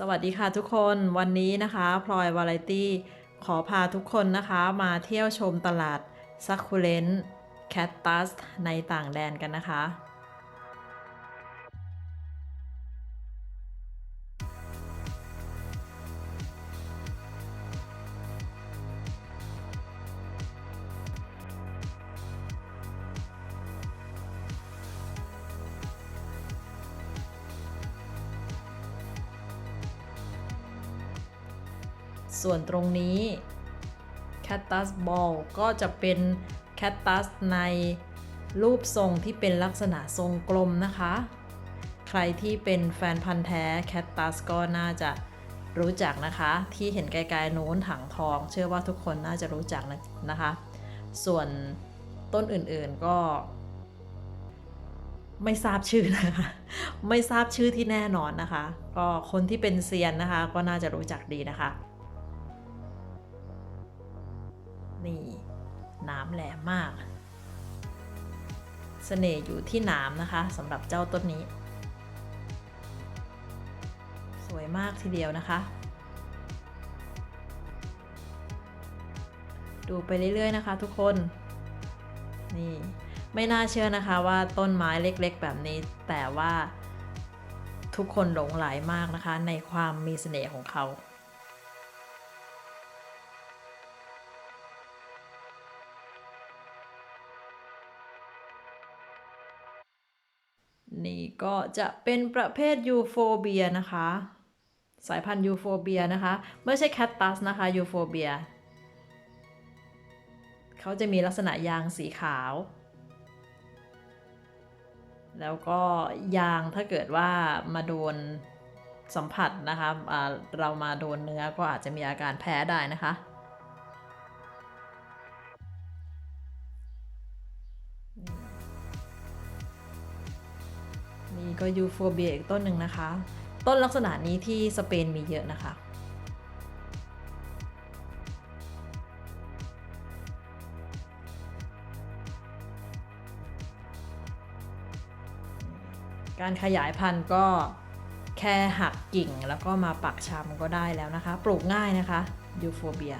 สวัสดีค่ะทุกคนวันนี้นะคะพลอยวาไรตี้ขอพาทุกคนนะคะมาเที่ยวชมตลาดซักคูเลนแคตตัสในต่างแดนกันนะคะ ส่วนตรงนี้แคตตัสบอลก็จะเป็นแคตตัสในรูปทรงที่เป็นลักษณะทรงกลมนะคะ ใครที่เป็นแฟนพันธ์แท้แคตตัสก็น่าจะรู้จักนะคะ ที่เห็นไกลๆโน้นถังทอง เชื่อว่าทุกคนน่าจะรู้จักนะนะคะ ส่วนต้นอื่นๆก็ ไม่ทราบชื่อนะคะ ไม่ทราบชื่อที่แน่นอนนะคะ ก็คนที่เป็นเซียนนะคะ ก็น่าจะรู้จักดีนะคะ นี่หน้ำแหลมมากเสน่ห์อยู่ที่หนามนะคะสำหรับเจ้าต้นนี้ สวยมากทีเดียวนะคะ ดูไปเรื่อยๆนะคะทุกคน นี่ไม่น่าเชื่อนะคะว่าต้นไม้เล็กๆ แบบนี้แต่ว่าทุกคนหลงไหลมากนะคะ ในความมีเสน่ห์ของเขา นี่ก็จะเป็นประเภทยูโฟเบียนะคะ สายพันธุ์ยูโฟเบียนะคะ ไม่ใช่แคตตัสนะคะยูโฟเบียเขาจะมีลักษณะยางสีขาว แล้วก็ยางถ้าเกิดว่ามาโดนสัมผัสนะคะอ่าเรามาโดนเนื้อก็อาจจะมีอาการแพ้ได้นะคะ ก็ยูโฟเบียอีกต้นหนึ่งนะคะ ต้นลักษณะนี้ที่สเปนมีเยอะนะคะการขยายพันธุ์ก็แค่หักกิ่งแล้วก็มาปักชำก็ได้แล้วนะคะ ปลูกง่ายนะคะยูโฟเบีย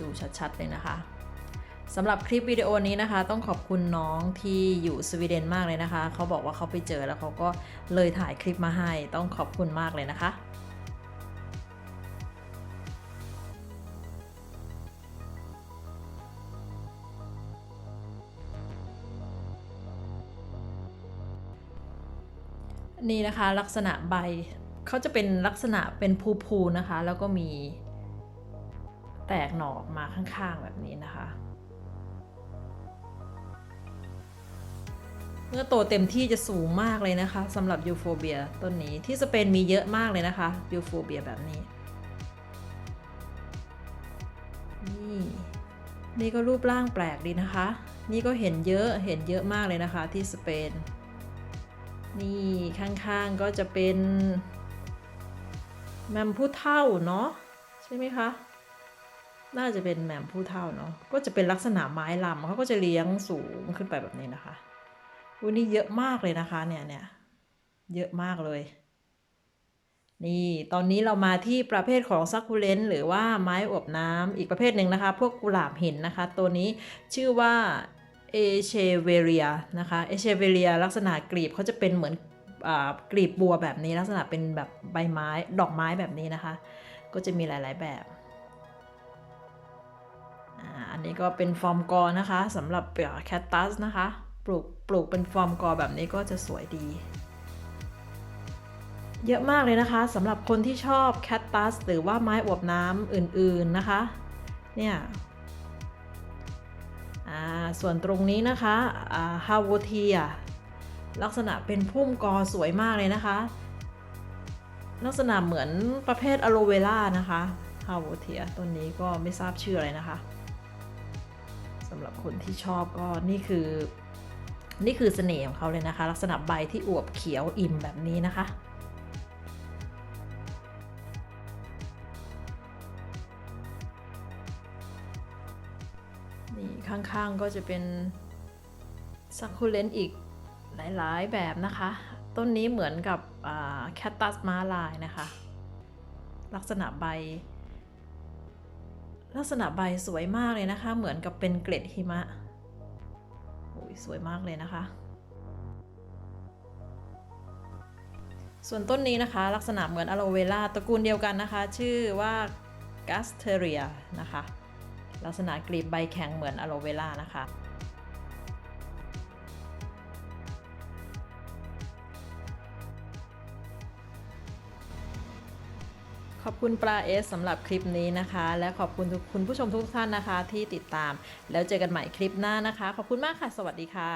ดูชัด ๆ เลยนะคะ สำหรับคลิปวิดีโอนี้นะคะ ต้องขอบคุณน้องที่อยู่สวีเดนมากเลยนะคะ เขาบอกว่าเขาไปเจอแล้วเขาก็เลยถ่ายคลิปมาให้ ต้องขอบคุณมากเลยนะคะนี่นะคะลักษณะใบเขาจะเป็นลักษณะเป็นภูๆนะคะ แล้วก็มีแตกหน่อออกมาข้างๆแบบนี้นะคะ เมื่อโตเต็มที่จะสูงมากเลยนะคะสำหรับยูโฟเบียต้นนี้ที่สเปนมีเยอะมากเลยนะคะยูโฟเบียแบบนี้ นี่นี่ก็รูปร่างแปลกดีนะคะ นี่ก็เห็นเยอะเห็นเยอะมากเลยนะคะที่สเปน นี่ข้างๆก็จะเป็นแมมผู้เท่าเนาะใช่ไหมคะน่าจะเป็นแหม่มผู้เท่าเนาะก็จะเป็นลักษณะไม้ลำเขาก็จะเลี้ยงสูงขึ้นไปแบบนี้นะคะ วันนี้เยอะมากเลยนะคะเนี่ยเนี่ยเยอะมากเลย นี่ ตอนนี้เรามาที่ประเภทของซักคูเลนหรือว่าไม้อบน้ำอีกประเภทหนึ่งนะคะ พวกกุหลาบหินนะคะ ตัวนี้ชื่อว่าเอเชเวเรียนะคะเอเชเวเรียลักษณะกลีบเขาจะเป็นเหมือนอากลีบบัวแบบนี้ลักษณะเป็นแบบใบไม้ดอกไม้แบบนี้นะคะ ก็จะมีหลาย ๆ แบบอ่าอันนี้ก็เป็นฟอร์มกอนะคะสำหรับแคตตัสนะคะ ปลูกปลูกเป็นฟอร์มกอแบบนี้ก็จะสวยดี เยอะมากเลยนะคะสำหรับคนที่ชอบแคตตัสหรือว่าไม้อวบน้ำอื่นๆนะคะ เนี่ยส่วนตรงนี้นะคะฮาวเทียลักษณะเป็นพุ่มกอสวยมากเลยนะคะ ลักษณะเหมือนประเภทอะโลเวล่านะคะฮาวเทียต้นนี้ก็ไม่ทราบชื่ออะไรนะคะสำหรับคนที่ชอบก็นี่คือ นี่คือเสน่ห์ของเขาเลยนะคะ ลักษณะใบที่อวบเขียวอิ่มแบบนี้นะคะนี่ข้างๆก็จะเป็นซักคูเลนอีกหลายๆแบบนะคะ ต้นนี้เหมือนกับแคตตัสม้าลายนะคะ ลักษณะใบ ลักษณะใบสวยมากเลยนะคะ เหมือนกับเป็นเกล็ดหิมะ สวยมากเลยนะคะ ส่วนต้นนี้นะคะ ลักษณะเหมือนอะโลเวล่าตระกูลเดียวกันนะคะ ชื่อว่ากัสเทเรียนะคะ ลักษณะกลีบใบแข็งเหมือนอะโลเวล่านะคะ ขอบคุณปลาเอสสำหรับคลิปนี้นะคะ และขอบคุณทุกคุณผู้ชมทุกท่านนะคะ ที่ติดตาม แล้วเจอกันใหม่คลิปหน้านะคะ ขอบคุณมากค่ะ สวัสดีค่ะ